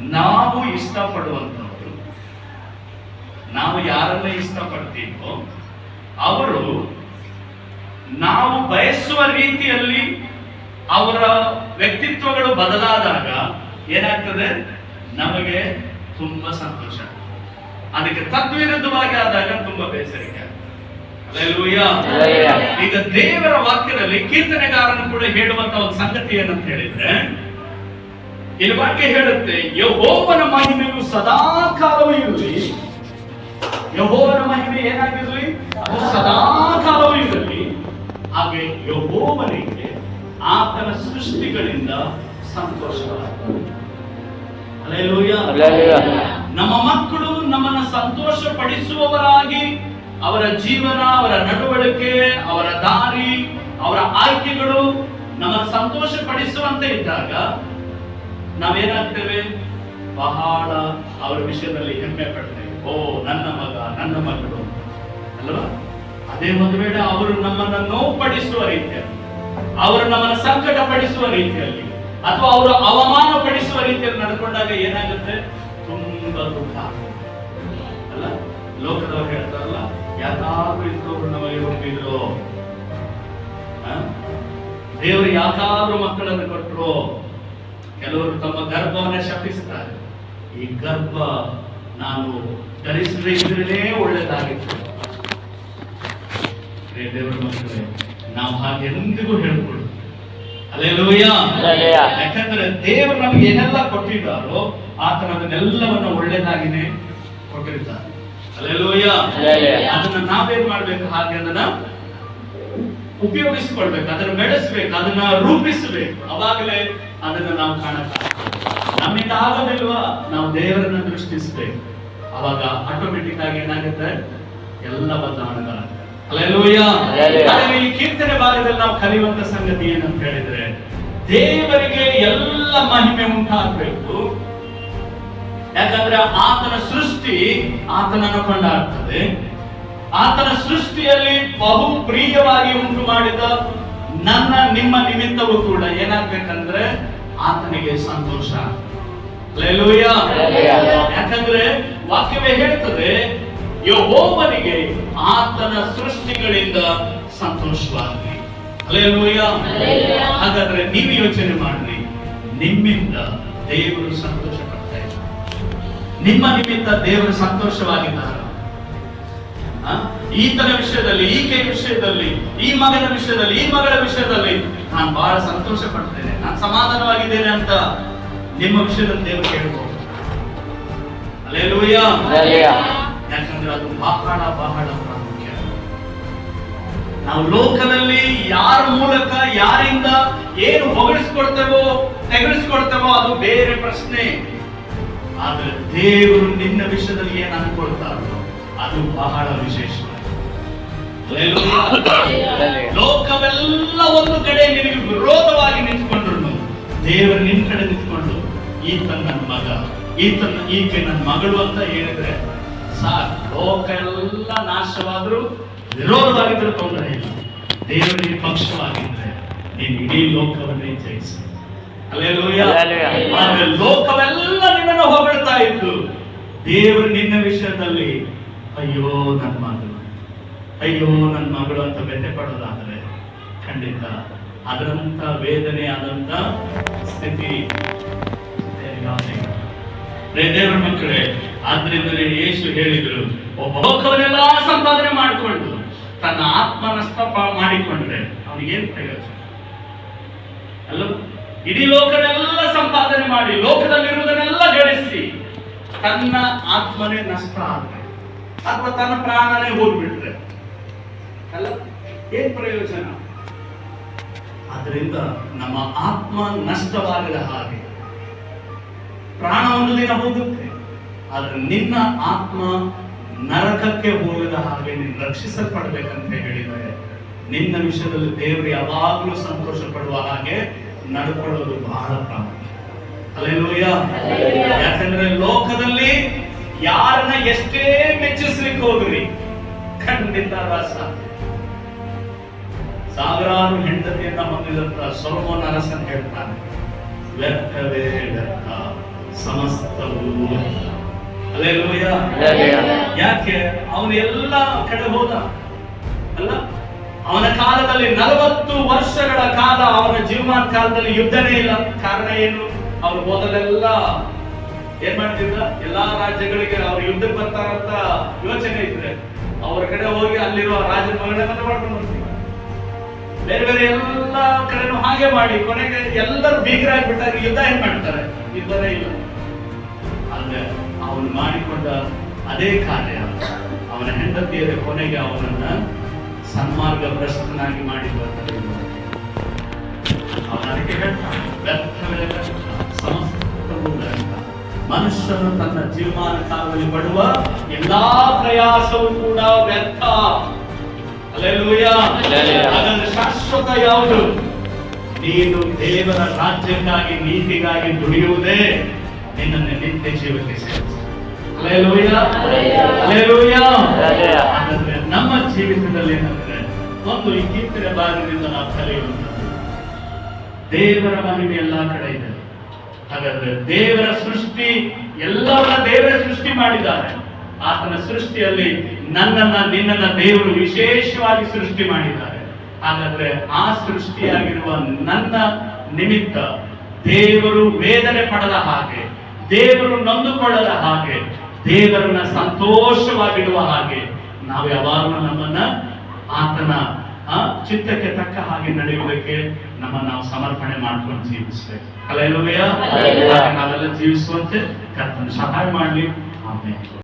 ನಾವು ಇಷ್ಟಪಡುವಂಥವ್ರು. ನಾವು ಯಾರನ್ನ ಇಷ್ಟಪಡ್ತೀವೋ ಅವರು ನಾವು ಬಯಸುವ ರೀತಿಯಲ್ಲಿ ಅವರ ವ್ಯಕ್ತಿತ್ವಗಳು ಬದಲಾದಾಗ ಏನಾಗ್ತದೆ? ನಮಗೆ ತುಂಬಾ ಸಂತೋಷ. ಅದಕ್ಕೆ ತದ್ವಿರುದ್ಧವಾಗಿ ಆದಾಗ ತುಂಬಾ ಬೇಸರಿಕೆ. ಈಗ ದೇವರ ವಾಕ್ಯದಲ್ಲಿ ಕೀರ್ತನೆಗಾರನು ಕೂಡ ಹೇಳುವಂತ ಒಂದು ಸಂಗತಿ ಏನಂತ ಹೇಳಿದ್ರೆ ಇಲ್ಲಿ ಬಗ್ಗೆ ಹೇಳುತ್ತೆ ಯಹೋವನ ಮಹಿಮೆಯು ಸದಾ ಕಾಲವೂ ಇರಲಿ. ಯಹೋವನ ಮಹಿಮೆ ಏನಾಗಿರಲಿ? ಅದು ಸದಾ ಕಾಲವೂ ಇರಲಿ. ಹಾಗೆ ಯಹೋವನಿಗೆ ಆತನ ಸೃಷ್ಟಿಗಳಿಂದ ಸಂತೋಷವಾಗ. ನಮ್ಮ ಮಕ್ಕಳು ನಮ್ಮನ್ನ ಸಂತೋಷ ಪಡಿಸುವವರಾಗಿ ಅವರ ಜೀವನ ಅವರ ನಡವಳಿಕೆ ಅವರ ದಾರಿ ಅವರ ಆಯ್ಕೆಗಳು ನಮ್ಮನ್ನು ಸಂತೋಷ ಪಡಿಸುವಂತೆ ಇದ್ದಾಗ ನಾವೇನಾಗ್ತೇವೆ? ಬಹಳ ಅವರ ವಿಷಯದಲ್ಲಿ ಹೆಮ್ಮೆ ಪಡ್ತೇವೆ. ಓ, ನನ್ನ ಮಗ, ನನ್ನ ಮಗಳು ಅಲ್ವಾ? ಅದೇ ಒಂದು ವೇಳೆ ಅವರು ನಮ್ಮನ್ನ ನೋವುಪಡಿಸುವ ರೀತಿಯಲ್ಲಿ, ಅವರು ನಮ್ಮನ್ನ ಸಂಕಟ ಪಡಿಸುವ ರೀತಿಯಲ್ಲಿ, ಅಥವಾ ಅವರು ಅವಮಾನ ಪಡಿಸುವ ರೀತಿಯಲ್ಲಿ ನಡ್ಕೊಂಡಾಗ ಏನಾಗುತ್ತೆ? ತುಂಬಾ ದುಃಖ ಅಲ್ಲ? ಲೋಕದವರು ಹೇಳ್ತಾರಲ್ಲ, ಯಾಕಾದ್ರೂ ಇದ್ದವರು ನಮಗೆ ಹುಟ್ಟಿದ್ರು? ದೇವರು ಯಾಕಾದ್ರೂ ಮಕ್ಕಳನ್ನು ಕೊಟ್ಟರು ಕೆಲವರು ತಮ್ಮ ಗರ್ಭವನ್ನ ಶಪಿಸ್ತಾರೆ. ಈ ಗರ್ಭ ನಾನು ಧರಿಸದೇ ಇದ್ರೇ ಒಳ್ಳೇದಾಗಿತ್ತು. ದೇವರ ಮಕ್ಕಳೇ ನಾವು ಹಾಗೆ ಎಂದಿಗೂ ಹೇಳ್ಕೊಡು ಅಲ್ಲೆಲ್ಲೂಯ್ಯ. ಯಾಕಂದ್ರೆ ದೇವರು ನಮ್ಗೆ ಏನೆಲ್ಲ ಕೊಟ್ಟಿದ್ದಾರೋ ಆತನ ಅದನ್ನೆಲ್ಲವನ್ನ ಒಳ್ಳೇದಾಗಿನೇ ಕೊಟ್ಟಿರ್ತಾರೆ. ಅಲ್ಲೆಲ್ಲೂಯ್ಯ. ಅದನ್ನ ನಾವೇನ್ ಮಾಡ್ಬೇಕು? ಹಾಗೆ ಅದನ್ನ ಉಪಯೋಗಿಸಿಕೊಳ್ಬೇಕು ಅದನ್ನ ಬೆಳೆಸ್ಬೇಕು ಅದನ್ನ ರೂಪಿಸಬೇಕು. ಅವಾಗಲೇ ಅದನ್ನ ನಾವು ಕಾಣಕ ನಮ್ಮಿಂದ ಆಗೋದಿಲ್ವಾ ನಾವು ದೇವರನ್ನ ದೃಷ್ಟಿಸ್ಬೇಕು. ಅವಾಗ ಆಟೋಮೆಟಿಕ್ ಆಗಿ ಏನಾಗುತ್ತೆ? ಎಲ್ಲ. ಆದರೆ ಈ ಕೀರ್ತನೆ ಭಾಗದಲ್ಲಿ ನಾವು ಕಲಿಯುವಂತ ಸಂಗತಿ ಏನಂತ ಹೇಳಿದ್ರೆ ದೇವರಿಗೆ ಎಲ್ಲ ಮಹಿಮೆ ಉಂಟಾಗಬೇಕು. ಯಾಕಂದ್ರೆ ಆತನ ಸೃಷ್ಟಿ ಆತನನ್ನು ಕೊಂಡಾಡ್ತದೆ. ಆತನ ಸೃಷ್ಟಿಯಲ್ಲಿ ಬಹು ಪ್ರಿಯವಾಗಿ ಉಂಟು ಮಾಡಿದ ನನ್ನ ನಿಮ್ಮ ನಿಮಿತ್ತವೂ ಕೂಡ ಏನಾಗ್ಬೇಕಂದ್ರೆ ಆತನಿಗೆ ಸಂತೋಷ. ಯಾಕಂದ್ರೆ ವಾಕ್ಯವೇ ಹೇಳ್ತದೆ ಯಹೋವನಿಗೆ ಆತನ ಸೃಷ್ಟಿಗಳಿಂದ ಸಂತೋಷವಾಗ್ಲಿ. ಹಾಗಾದ್ರೆ ನೀವು ಯೋಚನೆ ಮಾಡ್ರಿ ನಿಮ್ಮಿಂದ ದೇವರು ಸಂತೋಷ ಪಡ್ತಾ ಇದ್ದಾರೆ ನಿಮ್ಮ ನಿಮಿತ್ತ ದೇವರು ಸಂತೋಷವಾಗಿದ್ದಾರೆ? ಈತನ ವಿಷಯದಲ್ಲಿ ಈಕೆಯ ವಿಷಯದಲ್ಲಿ ಈ ಮಗನ ವಿಷಯದಲ್ಲಿ ಈ ಮಗಳ ವಿಷಯದಲ್ಲಿ ನಾನು ಬಹಳ ಸಂತೋಷ ಪಡ್ತೇನೆ. ನಾನು ಸಮಾಧಾನವಾಗಿದ್ದೇನೆ ಅಂತ ನಿಮ್ಮ ವಿಷಯದಲ್ಲಿ ದೇವರು ಅಲ್ಲೇಲೂಯಾ. ಹಲ್ಲೆಲೂಯಾ. ಯಾಕಂದ್ರೆ ಅದು ಬಹಳ ಬಹಳ ಪ್ರಾಮುಖ್ಯ ನಾವು ಲೋಕದಲ್ಲಿ ಯಾರ ಮೂಲಕ ಯಾರಿಂದ ಏನು ಹೊಗಳಿಸ್ಕೊಡ್ತೇವೋ ತೆಗಳಿಸ್ಕೊಡ್ತೇವೋ ಅದು ಬೇರೆ ಪ್ರಶ್ನೆ. ಆದ್ರೆ ದೇವರು ನಿನ್ನ ವಿಷಯದಲ್ಲಿ ಏನು ಅನ್ಕೊಳ್ತಾರೋ ಅದು ಬಹಳ ವಿಶೇಷ. ಲೋಕವೆಲ್ಲ ಒಂದು ಕಡೆ ನಿನಗೆ ವಿರೋಧವಾಗಿ ನಿಂತ್ಕೊಂಡ್ರು ದೇವರು ನಿನ್ ಕಡೆ ನಿಂತ್ಕೊಂಡು ಈತ ನನ್ನ ಮಗ ಈತ ಈಕೆ ನನ್ನ ಮಗಳು ಅಂತ ಹೇಳಿದ್ರೆ ಸಾಕು ಲೋಕ ಎಲ್ಲ ನಾಶವಾದ್ರೂ ವಿರೋಧವಾಗಿದ್ರೆ ತೊಂದರೆ ಇಲ್ಲ. ದೇವರಿಗೆ ಪಕ್ಷವಾಗಿದ್ರೆ ನೀನ್ ಇಡೀ ಲೋಕವನ್ನೇ ಜಯಿಸಿ ಲೋಕವೆಲ್ಲ ನಿನ್ನನ್ನು ಹೊಗಳ್ತಾ ಇತ್ತು. ದೇವರು ನಿನ್ನ ವಿಷಯದಲ್ಲಿ ಅಯ್ಯೋ ನನ್ನ ಮಗಳು ಅಯ್ಯೋ ನನ್ನ ಮಗಳು ಅಂತ ವ್ಯಥೆ ಪಡೋದಾದ್ರೆ ಖಂಡಿತ ಅದರಂತ ವೇದನೆ ಆದಂತ ಸ್ಥಿತಿ. ದೇವರ ಮಕ್ಕಳೇ, ಆದ್ರಿಂದಲೇ ಯೇಸು ಹೇಳಿದ್ರು, ಒಬ್ಬ ಸಂಪಾದನೆ ಮಾಡಿಕೊಂಡು ತನ್ನ ಆತ್ಮನ ಸ್ತಪ ಮಾಡಿಕೊಂಡ್ರೆ ಅವನಿಗೇನು ಪ್ರಯೋಜನ? ಅಲ್ಲ, ಇಡೀ ಲೋಕನೆಲ್ಲ ಸಂಪಾದನೆ ಮಾಡಿ, ಲೋಕದಲ್ಲಿರುವುದನ್ನೆಲ್ಲ ಗಳಿಸಿ ತನ್ನ ಆತ್ಮನೇ ನಷ್ಟ ಆದ್ರೆ, ಅಥವಾ ತನ್ನ ಪ್ರಾಣನೇ ಹೋಗ್ಬಿಟ್ರೆ ಅಲ್ಲ ಏನ್ ಪ್ರಯೋಜನ? ಅದರಿಂದ ನಮ್ಮ ಆತ್ಮ ನಷ್ಟವಾಗದ ಹಾಗೆ. ಪ್ರಾಣ ಒಂದು ದಿನ ಹೋಗುತ್ತೆ ಆದ್ರೆ ನಿನ್ನ ಆತ್ಮ ನರಕಕ್ಕೆ ಹೋಗದ ಹಾಗೆ ನೀನು ರಕ್ಷಿಸಲ್ಪಡ್ಬೇಕಂತ ಹೇಳಿದರೆ ನಿನ್ನ ವಿಷಯದಲ್ಲಿ ದೇವರು ಯಾವಾಗಲೂ ಸಂತೋಷ ಪಡುವ ಹಾಗೆ ನಡ್ಕೊಳ್ಳೋದು ಬಹಳ ಪ್ರಾಮುಖ್ಯ. ಹಲ್ಲೆಲೂಯಾ. ಯಾಕಂದ್ರೆ ಲೋಕದಲ್ಲಿ ಯಾರನ್ನ ಎಷ್ಟೇ ಮೆಚ್ಚಿಸ್ಲಿಕ್ಕೆ ಹೋಗ್ರಿ ಖಂಡಿತ ರಸ. ಸಾವಿರಾರು ಹೆಂಡತಿಯನ್ನ ಹೊಂದಿದಂತ ಸೊಲೋಮೋನ್ ಅರಸನ್ ಹೇಳ್ತಾನೆ ವ್ಯರ್ಥವೇ ವ್ಯರ್ಥ ಸಮಸ್ತವೂ Hallelujah. ಯಾಕೆ? ಅವನು ಎಲ್ಲ ಕಡೆ ಹೋದ. ಅಲ್ಲ ಅವನ ಕಾಲದಲ್ಲಿ ನಲವತ್ತು ವರ್ಷಗಳ ಕಾಲ ಅವನ ಜೀವಮಾನ ಕಾಲದಲ್ಲಿ ಯುದ್ಧನೇ ಇಲ್ಲ. ಕಾರಣ ಏನು? ಅವ್ರು ಹೋದಲೆಲ್ಲ ಏನ್ ಮಾಡ್ತಿದ್ದ? ಎಲ್ಲಾ ರಾಜ್ಯಗಳಿಗೆ ಅವ್ರು ಯುದ್ಧಕ್ಕೆ ಬರ್ತಾರಂತ ಯೋಚನೆ ಇದ್ರೆ ಅವ್ರ ಕಡೆ ಹೋಗಿ ಅಲ್ಲಿರುವ ರಾಜ್ಯ ಮಗಳನ್ನ ಮಾಡ್ಕೊಂಡು ಬರ್ತೀವಿ ಬೇರೆ ಬೇರೆ ಎಲ್ಲ ಕಡೆನೂ ಹಾಗೆ ಮಾಡಿ ಕೊನೆಗೆ ಎಲ್ಲರೂ ಬೀಗರಾಗ್ಬಿಟ್ಟಾಗ ಯುದ್ಧ ಏನ್ ಮಾಡ್ತಾರೆ? ಯುದ್ಧನೇ ಇಲ್ಲ. ಆದ್ರೆ ಅವನು ಮಾಡಿಕೊಂಡ ಅದೇ ಕಾರ್ಯ ಅವನ ಹೆಂಡತಿಯರ ಕೊನೆಗೆ ಅವನನ್ನ ಸನ್ಮಾರ್ಗ ಭ್ರಷ್ಟನಾಗಿ ಮಾಡಿ ಬರ್ತಾರೆ ವ್ಯರ್ಥವೇ ವ್ಯರ್ಥ, ವ್ಯರ್ಥ. ಮನುಷ್ಯನು ತನ್ನ ಜೀವಮಾನ ಕಾಲದಲ್ಲಿ ಪಡುವ ಎಲ್ಲಾ ಪ್ರಯಾಸವೂ ಕೂಡ ವ್ಯರ್ಥ. ಹಾಗಾದ್ರೆ ಶಾಶ್ವತ ಯಾವುದು? ನೀನು ದೇವರ ರಾಜ್ಯಕ್ಕಾಗಿ ನೀತಿಗಾಗಿ ದುಡಿಯುವುದೇ ನಿನ್ನನ್ನು ನಿತ್ಯ ಜೀವಕ್ಕೆ ಸೇರಿಸುತ್ತೆ. ನಮ್ಮ ಜೀವಿತದಲ್ಲಿ ಏನಂದ್ರೆ ಒಂದು ಈ ಕೀರ್ತನೆ ಭಾಗದಿಂದ ನಾವು ಕಲಿಯುವಂಥದ್ದು ದೇವರ ಮಹಿಮೆ ಎಲ್ಲಾ ಕಡೆ ಇದೆ. ಹಾಗಾದ್ರೆ ದೇವರ ಸೃಷ್ಟಿ ಎಲ್ಲವನ್ನ ದೇವರ ಸೃಷ್ಟಿ ಮಾಡಿದ್ದಾರೆ. ಆತನ ಸೃಷ್ಟಿಯಲ್ಲಿ ನನ್ನನ್ನ ನಿನ್ನನ್ನ ದೇವರು ವಿಶೇಷವಾಗಿ ಸೃಷ್ಟಿ ಮಾಡಿದ್ದಾರೆ. ಹಾಗಾದ್ರೆ ಆ ಸೃಷ್ಟಿಯಾಗಿರುವ ನನ್ನ ನಿಮಿತ್ತ ದೇವರು ವೇದನೆ ಪಡದ ಹಾಗೆ ದೇವರು ನೊಂದುಕೊಳ್ಳದ ಹಾಗೆ ದೇವರನ್ನ ಸಂತೋಷವಾಗಿಡುವ ಹಾಗೆ ನಾವು ಯಾವಾಗಲೂ ನಮ್ಮನ್ನ ಆತನ ಚಿತ್ತಕ್ಕೆ ತಕ್ಕ ಹಾಗೆ ನಡೆಯುವುದಕ್ಕೆ ನಮ್ಮನ್ನ ನಾವು ಸಮರ್ಪಣೆ ಮಾಡ್ಕೊಂಡು ಜೀವಿಸ್ಬೇಕು. ಅಲ್ಲ ಇಲ್ಲವಯ್ಯ ನಾವೆಲ್ಲ ಜೀವಿಸುವಂತೆ ಕರ್ತನ ಸಹಾಯ ಮಾಡಲಿ. ಆಮೇಲೆ